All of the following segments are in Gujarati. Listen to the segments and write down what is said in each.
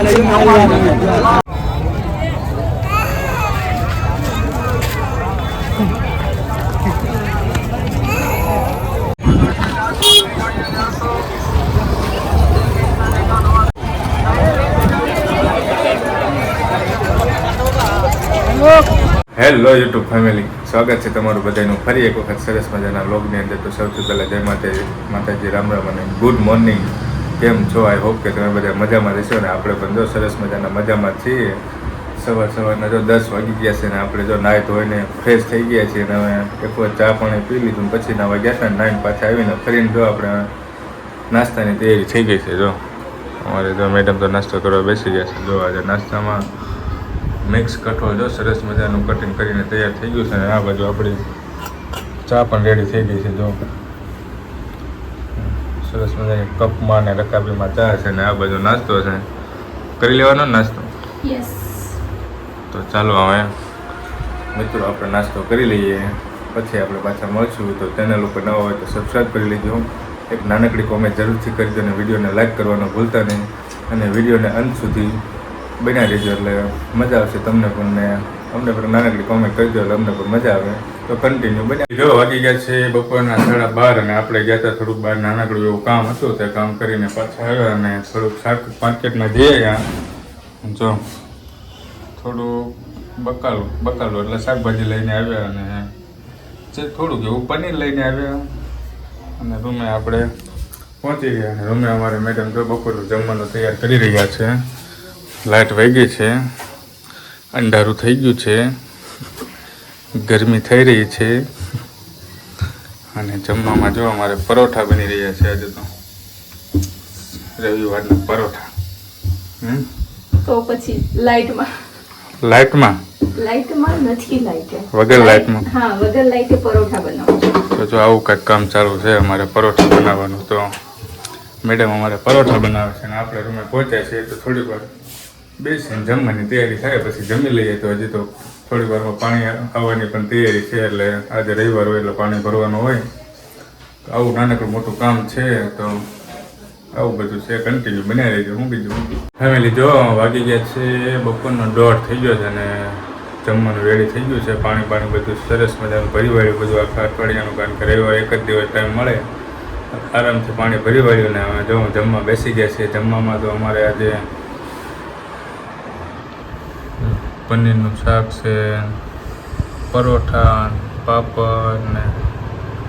હેલો યુટ્યુબ ફેમિલી, સ્વાગત છે તમારું બધાનું ફરી એક વખત સરસ મજાના વ્લોગની અંદર. તો સૌથી પહેલાં જય માતાજી માતાજી રામ રામ અને ગુડ મોર્નિંગ. કેમ છો? આઈ હોપ કે તમે બધા મજામાં રહેશો ને આપણે પણ જો સરસ મજાના મજામાં છીએ. સવાર સવારના જો દસ વાગી ગયા છે ને આપણે જો નાહી ધોઈને ફ્રેશ થઈ ગયા છીએ ને હવે એક વાર ચા પાણી પી લીધું ને પછી નાવા ગયા હતા નાઈન પાછા આવીને ફરીને જો આપણે નાસ્તાની તૈયારી થઈ ગઈ છે જો. અમારે જો મેડમ તો નાસ્તો કરવા બેસી ગયા છે. જો આજે નાસ્તામાં મિક્સ કઠોળ જો સરસ મજાનું કટિંગ કરીને તૈયાર થઈ ગયું છે અને આ બાજુ આપણી ચા પણ રેડી થઈ ગઈ છે જો. સરસ મજાની કપમાં ને રકાબીમાં ચા છે ને આ બાજુ નાસ્તો છે. કરી લેવાનો નાસ્તો? યસ તો ચાલો હવે. મિત્રો આપણે નાસ્તો કરી લઈએ. પછી આપણે પાછા મળશું. તો ચેનલ ઉપર નવા હોય તો સબસ્ક્રાઈબ કરી લેજો. એક નાનકડી કોમેન્ટ જરૂરથી કરી દો અને વિડીયોને લાઈક કરવાનું ભૂલતા નહીં. અને વિડીયોને અંત સુધી બનાવી દેજો એટલે મજા આવશે તમને પણ ને અમને પણ નાનકડી કોમેન્ટ કરી દો એટલે અમને પણ મજા આવે. તો કન્ટિન્યુ બન્યા જો વાગી ગયા છે બપોરના સાડા બાર અને આપણે ગયા હતા થોડુંક બહાર નાનકડું એવું કામ હતું તે કામ કરીને પાછા આવ્યા અને થોડુંક શાક માર્કેટમાં જઈએ ગયા જો થોડું બકાલું બકાલું એટલે શાકભાજી લઈને આવ્યા અને જે થોડુંક એવું પનીર લઈને આવ્યા. અને રૂમે આપણે પહોંચી ગયા અને રૂમે અમારે મેડમ જો બપોરનું જમવાનું તૈયાર કરી રહ્યા છે. લાઇટ વહી ગઈ છે. અંધારું થઈ ગયું છે. ગરમી થઈ રહી છે. અને જમવામાં જો અમારે પરોઠા બની રહ્યા છે આજે તો. રવિવારના પરોઠા. તો પછી લાઇટમાં નથી વગર લાઇટમાં હા વગર પરોઠા બનાવું. તો જો આવું કંઈક કામ ચાલુ છે અમારે પરોઠા બનાવવાનું તો. મેડમ અમારે પરોઠા બનાવે છે અને આપણે રૂમે પહોંચ્યા છીએ તો થોડીક વાર બેસીને જમવાની તૈયારી થાય, પછી જમી લઈએ તો હજી તો થોડી વારમાં પાણી આવવાની પણ તૈયારી છે, એટલે આજે રવિવાર હોય એટલે પાણી ભરવાનું હોય. તો આવું નાનકડું મોટું કામ છે, તો આવું બધું છે કન્ટિન્યુ બનાવી રહેજો હું બીજું ફેમિલી જો વાગી ગયા છે, બપોરનો દોઢ થઈ ગયો છે અને જમવાનું રેડી થઈ ગયું છે, પાણી પાણી બધું સરસ મજાનું ભરી વાળ્યું બધું આખા અઠવાડિયાનું, કારણ કે રવિવાર એક જ દિવસ ટાઈમ મળે. આરામથી પાણી ભરી વાળ્યું ને હવે જો જમવા બેસી ગયા છે, જમવામાં તો અમારે આજે પનીરનું શાક છે પરોઠા પાપડ ને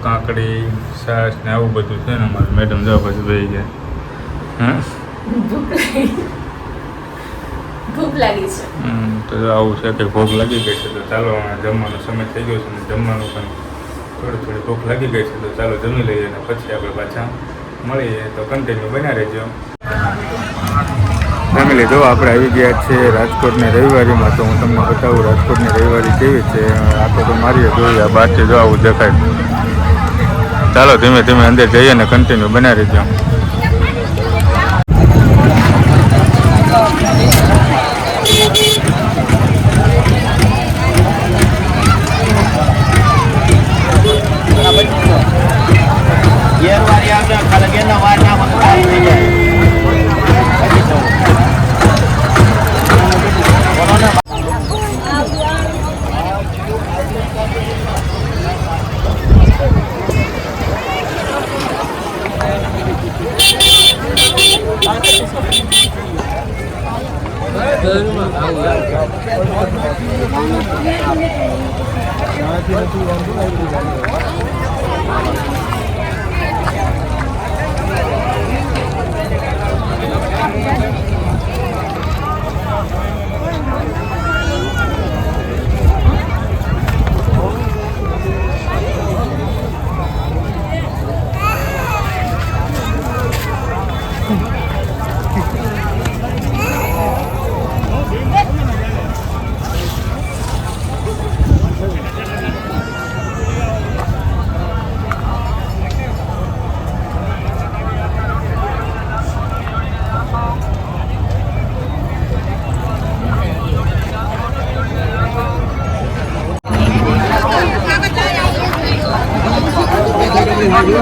કાકડી છાશ ને આવું બધું છે ને અમારે. મેડમ જવા પછી બેસી ગયા. તો આવું છે કે ભોગ લાગી ગઈ છે તો ચાલો જમવાનો સમય થઈ ગયો છે ને જમવાનું પણ થોડી થોડી ભૂખ લાગી ગઈ છે તો ચાલો જમી લઈએ અને પછી આપણે પાછા મળીએ. તો કન્ટિન્યુ બન્યા રહેજો. ફેમિલી, જો આપણે આવી ગયા છે રાજકોટની રવિવારીમાં, તો હું તમને બતાવું રાજકોટની રવિવારી કેવી છે. આપણે તો મારીએ જોઈએ, આ બહારથી જો આવું દેખાય. ચાલો, ધીમે ધીમે અંદર જઈએ ને કન્ટિન્યુ બનાવી રહેજો ગેર વારી આવશે ખાલી ગેરના વાર ના ખાલી થઈ જાય પછી તો બોલો ને મોટી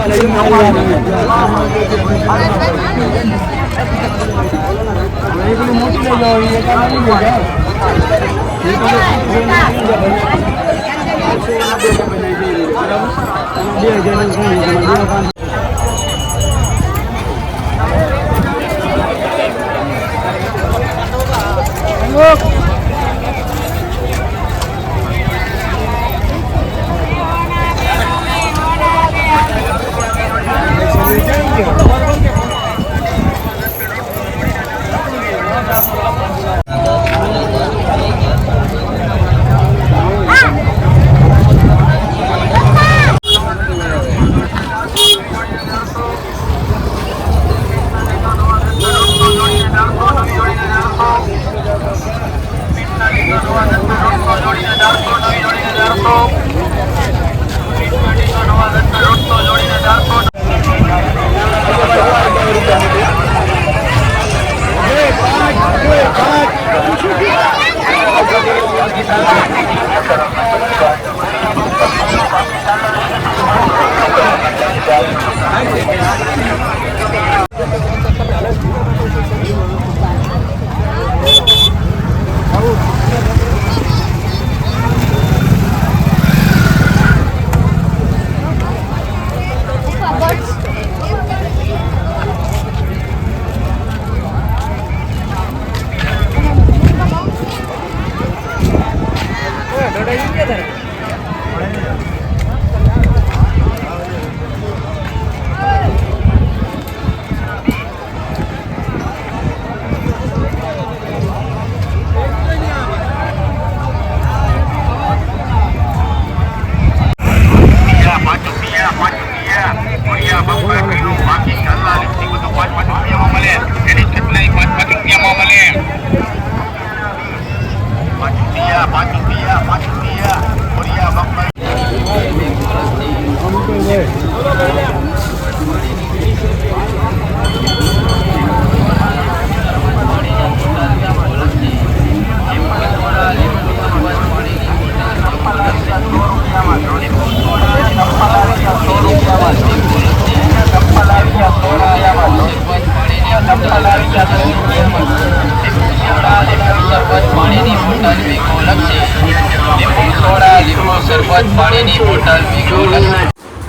પાણીની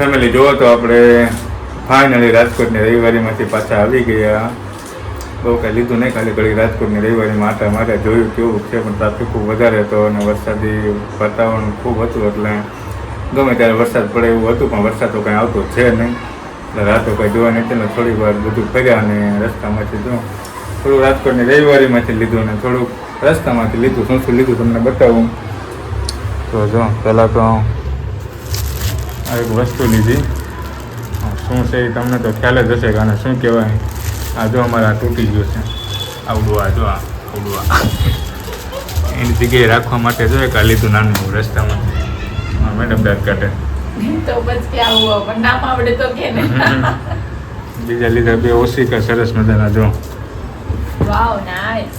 ફેમિલી જુઓ તો આપણે ફાઇનલી રાજકોટની રવિવારીમાંથી પાછા આવી ગયા. બહુ કાંઈ લીધું નહીં, ખાલી ઘડી રાજકોટની રવિવારીમાં આટા મારે જોયું કેવું છે, પણ ટ્રાફિક ખૂબ વધારે હતો અને વરસાદી વાતાવરણ ખૂબ હતું એટલે ગમે ત્યારે વરસાદ પડે એવું હતું, પણ વરસાદ તો કાંઈ આવતો છે નહીં. એટલે રાતો કાંઈ જોવા નહીં એટલે થોડી વાર બધું ફર્યા અને રસ્તામાંથી જો થોડું રાજકોટની રવિવારીમાંથી લીધું અને થોડુંક રસ્તામાંથી લીધું, શું શું લીધું તમને બતાવું? તો જો, પહેલાં તો આ એક વસ્તુ લીધી. શું છે એ તમને તો ખ્યાલ જ હશે કે આને શું કહેવાય. આ જો અમારે આ તૂટી ગયું છે. આવડું આ જો આવડું આ. એની જગ્યાએ રાખવા માટે જો એક આ લીધું નાનું રસ્તામાં. હા, મેડમ દાંત કાઢે. તો પછી આવું પણ નામ આવડે તો કે ને. બીજા લીધા બે ઓશિકા સરસ મજાના જો. વાવ નાઈસ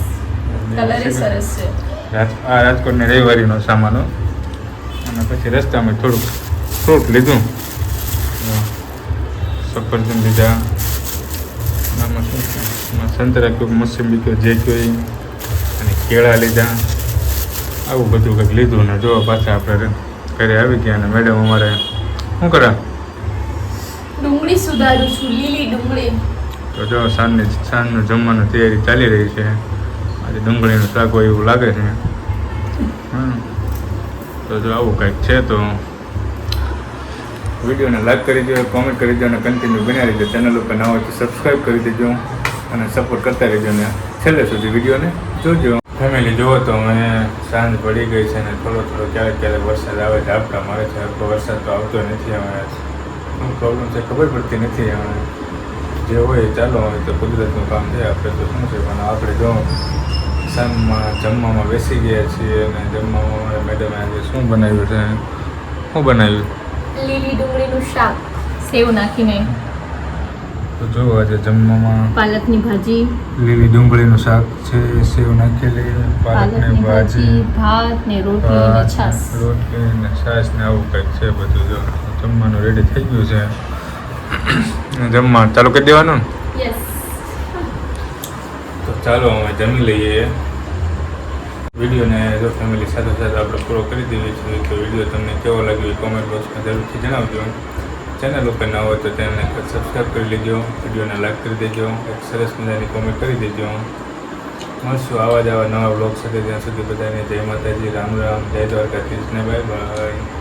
કલર સરસ આ રાજકોટની રવિવારીનો સામાન અને પછી રસ્તામાં થોડુંક ફ્રૂટ લીધું સફરજન લીધા સંતરા કયો મોસંબી કયો જે કયો અને કેળા લીધા આવું બધું કંઈક લીધું ને જો પાછા આપણે ઘરે આવી ગયા અને મેડમ અમારે શું કરા ડુંગળી સુધારું છું લીલી ડુંગળી તો જો સાંજની સાંજનું જમવાનું તૈયારી ચાલી રહી છે આજે ડુંગળીનું શાક હોય એવું લાગે છે હમ. તો જો આવું કંઈક છે તો વિડીયોને લાઈક કરી દો કોમેન્ટ કરી દો અને કન્ટિન્યુ બન્યા રહેજો. ચેનલ ઉપર ના હોય તો સબસ્ક્રાઈબ કરી દેજો અને સપોર્ટ કરતા રહેજો ને છેલ્લે સુધી વિડીયોને જોજો. ફેમિલી જુઓ તો અમે સાંજ પડી ગઈ છે અને થોડો થોડો ક્યારેક ક્યારેક વરસાદ આવે છે, ઝાપટા મારે છે. આખો વરસાદ તો આવતો નથી હવે. શું પ્રોબ્લેમ છે? ખબર પડતી નથી હવે. જે હોય ચાલો હોય તો કુદરતનું કામ છે. આપણે તો શું છે? પણ આપણે જો સાંજમાં જમવામાં બેસી ગયા છીએ અને જમવામાં મેડમે આજે શું બનાવ્યું છે? શું બનાવ્યું? લીલી ડુંગળીનું શાક સેવ નાખીને. તો જો આજે જમવામાં પાલકની ભાજી. લીલી ડુંગળીનું શાક છે સેવ નાખેલી પાલકની ભાજી ભાત ને રોટલી ને છાશ. રોટલી ને છાશ ને આવું કંઈક છે બધું જો. જમવાનું રેડી થઈ ગયું છે. જમવા ચાલુ કરી દેવાનું યસ તો ચાલો અમે જમી લઈએ. વિડીયોને જો ફેમિલી સાથે સાથે આપણે પૂરો કરી દઈએ છીએ તો વીડિયો તમને કેવો લાગ્યો એ કોમેન્ટ બોક્સમાં જરૂરથી જણાવજો. ચેનલ ઉપર ના હોય તો ચેનલને સબસ્ક્રાઈબ કરી લેજો, વિડીયોને લાઈક કરી દેજો, એક સરસ મજાની કોમેન્ટ કરી દેજો. મળશું આવા જ આવા નવા બ્લોગ સાથે. ત્યાં સુધી બધાને જય માતાજી, રામ રામ, જય દ્વારકાધીશ ને બાય બાય